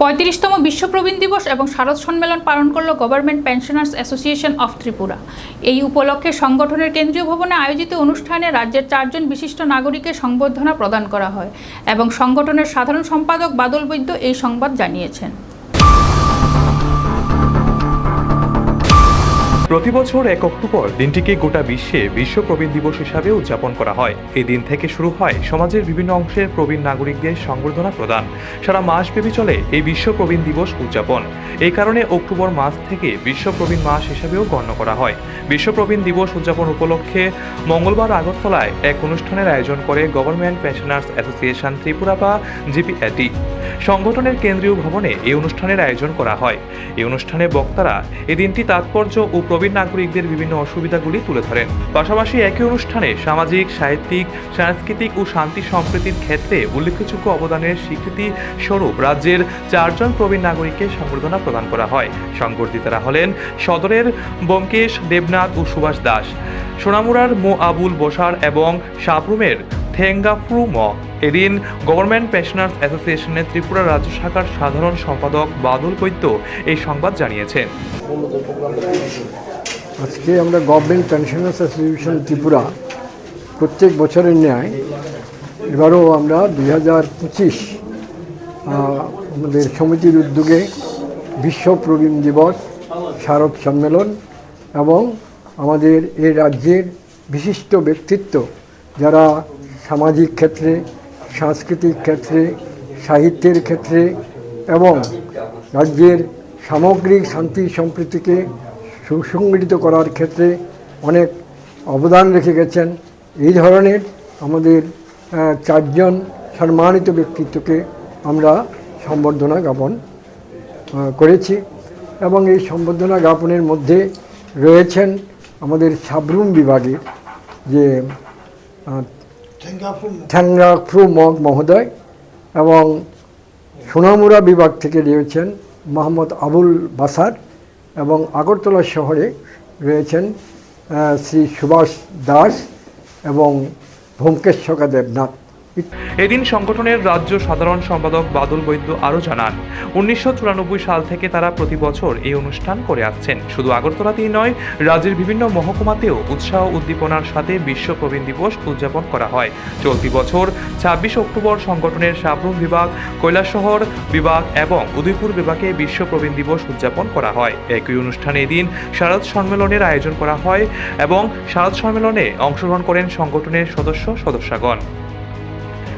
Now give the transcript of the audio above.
পঁয়ত্রিশতম বিশ্ব প্রবীণ দিবস এবং শারদ সম্মেলন পালন করল government pensioners association of Tripura. এই উপলক্ষে সংগঠনের কেন্দ্রীয় ভবনে আয়োজিত অনুষ্ঠানে রাজ্যের চারজন বিশিষ্ট নাগরিকের সংবর্ধনা প্রদান করা হয় এবং সংগঠনের সাধারণ সম্পাদক বাদল বৈদ্য এই সংবাদ জানিয়েছেন। প্রতি বছর এক অক্টোবর দিনটিকে গোটা বিশ্বে বিশ্ব প্রবীণ দিবস হিসাবে উদযাপন করা হয়। এই দিন থেকে শুরু হয় সমাজের বিভিন্ন অংশের প্রবীণ নাগরিকদের সংবর্ধনা প্রদান। সারা মাসব্যাপী চলে এই বিশ্ব প্রবীণ দিবস উদযাপন। এই কারণে অক্টোবর মাস থেকে বিশ্ব প্রবীণ মাস হিসাবেও গণ্য করা হয়। বিশ্ব প্রবীণ দিবস উদযাপন উপলক্ষে মঙ্গলবার আগরতলায় এক অনুষ্ঠানের আয়োজন করে গভর্নমেন্ট পেনশনার্স অ্যাসোসিয়েশন ত্রিপুরা বা জিপিএটি। সংগঠনের কেন্দ্রীয় ভবনে এই অনুষ্ঠানের আয়োজন করা হয়। এই অনুষ্ঠানে বক্তারা এই দিনটি তাৎপর্য ও প্রবীণ নাগরিকদের বিভিন্ন অসুবিধাগুলি তুলে ধরেন। পাশাপাশি একই অনুষ্ঠানে সামাজিক, সাহিত্যিক, সাংস্কৃতিক ও শান্তি সম্প্রীতির ক্ষেত্রে উল্লেখযোগ্য অবদানের স্বীকৃতি স্বরূপ রাজ্যের চারজন প্রবীণ নাগরিককে সংবর্ধনা প্রদান করা হয়। সংবর্ধিতারা হলেন সদরের ব্যোমকেশ দেবনাথ ও সুভাষ দাস, সোনামুড়ার মো আবুল বসার এবং সাবরুমের থেঙ্গাফ্রু ম এদিন গভর্নমেন্ট পেনশনার্স অ্যাসোসিয়েশনের ত্রিপুরা রাজ্য শাখার সাধারণ সম্পাদক বাদল বৈদ্য এই সংবাদ জানিয়েছেন। আজকে আমরা গভর্নমেন্ট পেনশনার্স অ্যাসোসিয়েশন ত্রিপুরা প্রত্যেক বছরের ন্যায় এবারও আমরা দুই হাজার পঁচিশ আমাদের সমিতির উদ্যোগে বিশ্ব প্রবীণ দিবস, স্মারক সম্মেলন এবং আমাদের এ রাজ্যের বিশিষ্ট ব্যক্তিত্ব যারা সামাজিক ক্ষেত্রে, সাংস্কৃতিক ক্ষেত্রে, সাহিত্যের ক্ষেত্রে এবং রাজ্যের সামগ্রিক শান্তি সম্প্রীতিকে সুসংগঠিত করার ক্ষেত্রে অনেক অবদান রেখে গেছেন। এই ধরনের আমাদের চারজন সম্মানিত ব্যক্তিত্বকে আমরা সম্বর্ধনা জ্ঞাপন করেছি এবং এই সম্বর্ধনা জ্ঞাপনের মধ্যে রয়েছেন আমাদের সাবরুম বিভাগের যে আহ, ঠ্যাংরাফ্রু মগ মহোদয় এবং সোনামুরা বিভাগ থেকে রয়েছেন মোহাম্মদ আবুল বাসার এবং আগরতলা শহরে রয়েছেন শ্রী সুভাষ দাস এবং ভোমকেশ্বকা দেবনাথ। এদিন সংগঠনের রাজ্য সাধারণ সম্পাদক বাদল বৈদ্য আরও জানান, উনিশশো চুরানব্বই সাল থেকে তারা প্রতি বছর এই অনুষ্ঠান করে আসছেন। শুধু আগরতলাতেই নয়, রাজ্যের বিভিন্ন মহকুমাতেও উৎসাহ উদ্দীপনার সাথে বিশ্ব প্রবীণ দিবস উদযাপন করা হয়। চলতি বছর ছাব্বিশ অক্টোবর সংগঠনের সাবরুম বিভাগ, কৈলাসহর বিভাগ এবং উদয়পুর বিভাগে বিশ্ব প্রবীণ দিবস উদযাপন করা হয়। একই অনুষ্ঠানে এদিন শারদ সম্মেলনের আয়োজন করা হয় এবং শারদ সম্মেলনে অংশগ্রহণ করেন সংগঠনের সদস্য সদস্যগণ